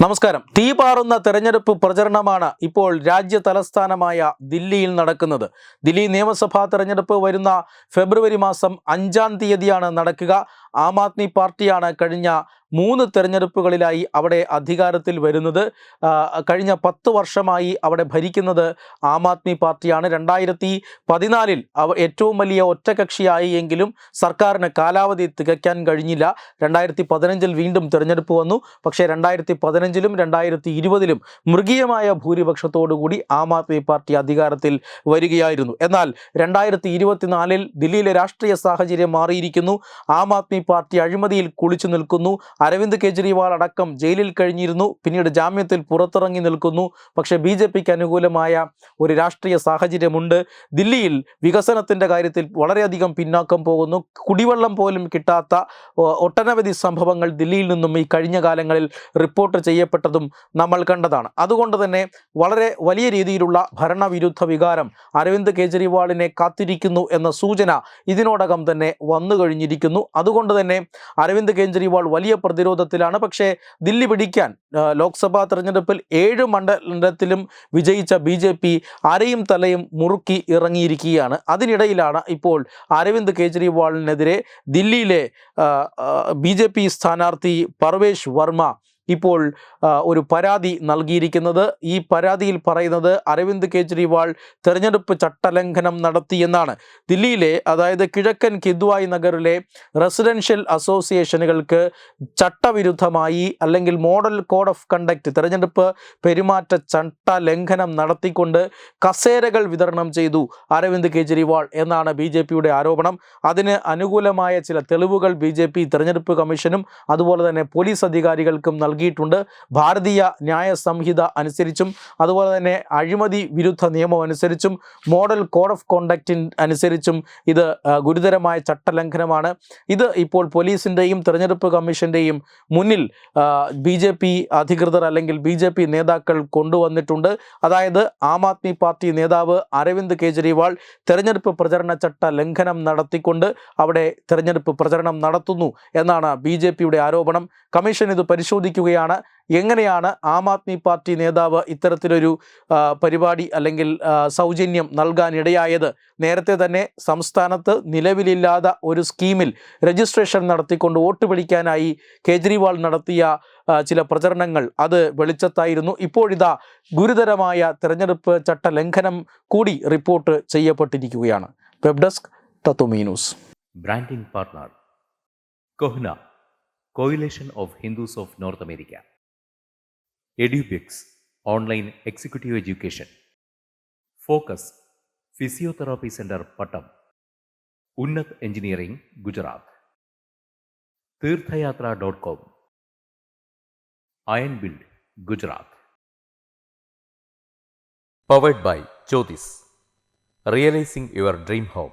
നമസ്കാരം. തീ പാറുന്ന തെരഞ്ഞെടുപ്പ് പ്രചരണമാണ് ഇപ്പോൾ രാജ്യ തലസ്ഥാനമായ ദില്ലിയിൽ നടക്കുന്നത്. ദില്ലി നിയമസഭാ തെരഞ്ഞെടുപ്പ് വരുന്ന ഫെബ്രുവരി മാസം അഞ്ചാം തീയതിയാണ് നടക്കുക. ആം ആദ്മി പാർട്ടിയാണ് കഴിഞ്ഞ മൂന്ന് തെരഞ്ഞെടുപ്പുകളിലായി അവിടെ അധികാരത്തിൽ വരുന്നത് കഴിഞ്ഞ പത്ത് വർഷമായി അവിടെ ഭരിക്കുന്നത് ആം ആദ്മി പാർട്ടിയാണ്. രണ്ടായിരത്തി പതിനാലിൽ അവ ഏറ്റവും വലിയ ഒറ്റകക്ഷിയായി എങ്കിലും സർക്കാരിന് കാലാവധി തികയ്ക്കാൻ കഴിഞ്ഞില്ല. രണ്ടായിരത്തി പതിനഞ്ചിൽ വീണ്ടും തിരഞ്ഞെടുപ്പ് വന്നു. പക്ഷേ രണ്ടായിരത്തി പതിനഞ്ചിലും രണ്ടായിരത്തി ഇരുപതിലും മൃഗീയമായ ഭൂരിപക്ഷത്തോടുകൂടി ആം ആദ്മി പാർട്ടി അധികാരത്തിൽ വരികയായിരുന്നു. എന്നാൽ രണ്ടായിരത്തി ഇരുപത്തിനാലിൽ ദില്ലിയിലെ രാഷ്ട്രീയ സാഹചര്യം മാറിയിരിക്കുന്നു. ആം ആദ്മി പാർട്ടി അഴിമതിയിൽ കുളിച്ചു നിൽക്കുന്നു. അരവിന്ദ് കെജ്രിവാൾ അടക്കം ജയിലിൽ കഴിഞ്ഞിരുന്നു. പിന്നീട് ജാമ്യത്തിൽ പുറത്തിറങ്ങി നിൽക്കുന്നു. പക്ഷേ ബി ജെ പിക്ക് അനുകൂലമായ ഒരു രാഷ്ട്രീയ സാഹചര്യമുണ്ട്. ദില്ലിയിൽ വികസനത്തിന്റെ കാര്യത്തിൽ വളരെയധികം പിന്നാക്കം പോകുന്നു. കുടിവെള്ളം പോലും കിട്ടാത്ത ഒട്ടനവധി സംഭവങ്ങൾ ദില്ലിയിൽ നിന്നും ഈ കഴിഞ്ഞ കാലങ്ങളിൽ റിപ്പോർട്ട് ചെയ്യപ്പെട്ടതും നമ്മൾ കണ്ടതാണ്. അതുകൊണ്ട് തന്നെ വളരെ വലിയ രീതിയിലുള്ള ഭരണവിരുദ്ധ വികാരം അരവിന്ദ് കെജ്രിവാളിനെ കാത്തിരിക്കുന്നു എന്ന സൂചന ഇതിനോടകം തന്നെ വന്നു കഴിഞ്ഞിരിക്കുന്നു അതുകൊണ്ട് തന്നെ അരവിന്ദ് കെജ്രിവാൾ വലിയ പ്രതിരോധത്തിലാണ്. പക്ഷേ ദില്ലി പിടിക്കാൻ ലോക്സഭാ തെരഞ്ഞെടുപ്പിൽ ഏഴ് മണ്ഡലത്തിലും വിജയിച്ച ബി ജെ പി അരയും തലയും മുറുക്കി ഇറങ്ങിയിരിക്കുകയാണ്. അതിനിടയിലാണ് ഇപ്പോൾ അരവിന്ദ് കെജ്രിവാളിനെതിരെ ദില്ലിയിലെ ബി ജെ പി സ്ഥാനാർത്ഥി പർവേഷ് വർമ്മ ഇപ്പോൾ ഒരു പരാതി നൽകിയിരിക്കുന്നത്. ഈ പരാതിയിൽ പറയുന്നത് അരവിന്ദ് കെജ്രിവാൾ തെരഞ്ഞെടുപ്പ് ചട്ടലംഘനം നടത്തിയെന്നാണ് ദില്ലിയിലെ അതായത് കിഴക്കൻ കിദ്വായ് നഗറിലെ റെസിഡൻഷ്യൽ അസോസിയേഷനുകൾക്ക് ചട്ടവിരുദ്ധമായി അല്ലെങ്കിൽ മോഡൽ കോഡ് ഓഫ് കണ്ടക്ട് തെരഞ്ഞെടുപ്പ് പെരുമാറ്റ ചട്ടലംഘനം നടത്തിക്കൊണ്ട് കസേരകൾ വിതരണം ചെയ്തു അരവിന്ദ് കെജ്രിവാൾ എന്നാണ് ബി ആരോപണം. അതിന് അനുകൂലമായ ചില തെളിവുകൾ ബി ജെ തെരഞ്ഞെടുപ്പ് കമ്മീഷനും അതുപോലെ തന്നെ പോലീസ് അധികാരികൾക്കും നൽകിയിട്ടുണ്ട്. ഭാരതീയ ന്യായ സംഹിത അനുസരിച്ചും അതുപോലെ തന്നെ അഴിമതി വിരുദ്ധ നിയമം അനുസരിച്ചും മോഡൽ കോഡ് ഓഫ് കോണ്ടക്റ്റിൻ അനുസരിച്ചും ഇത് ഗുരുതരമായ ചട്ടലംഘനമാണ്. ഇത് ഇപ്പോൾ പോലീസിന്റെയും തെരഞ്ഞെടുപ്പ് കമ്മീഷന്റെയും മുന്നിൽ ബി ജെ പി അധികൃതർ അല്ലെങ്കിൽ ബി ജെ പി നേതാക്കൾ കൊണ്ടുവന്നിട്ടുണ്ട്. അതായത് ആം ആദ്മി പാർട്ടി നേതാവ് അരവിന്ദ് കെജ്രിവാൾ തെരഞ്ഞെടുപ്പ് പ്രചരണ ചട്ട ലംഘനം നടത്തിക്കൊണ്ട് അവിടെ തെരഞ്ഞെടുപ്പ് പ്രചരണം നടത്തുന്നു എന്നാണ് ബി ആരോപണം. കമ്മീഷൻ ഇത് പരിശോധിക്കുകയാണ് എങ്ങനെയാണ് ആം ആദ്മി പാർട്ടി നേതാവ് ഇത്തരത്തിലൊരു പരിപാടി അല്ലെങ്കിൽ സൗജന്യം നൽകാനിടയായത്? നേരത്തെ തന്നെ സംസ്ഥാനത്ത് നിലവിലില്ലാത്ത ഒരു സ്കീമിൽ രജിസ്ട്രേഷൻ നടത്തിക്കൊണ്ട് വോട്ട് പിടിക്കാനായി കേജ്രിവാൾ നടത്തിയ ചില പ്രചരണങ്ങൾ അത് വെളിച്ചത്തായിരുന്നു. ഇപ്പോഴിതാ ഗുരുതരമായ തെരഞ്ഞെടുപ്പ് ചട്ട ലംഘനം കൂടി റിപ്പോർട്ട് ചെയ്യപ്പെട്ടിരിക്കുകയാണ്. Web desk തത്വമീനൂസ് branding partner. Branding coalition of Hindus of North America Edubix online executive education focus physiotherapy centre Pattom Unnath engineering Gujarat Theerthayathra dot com iron build Gujarat powered by Jyothis realising your dream home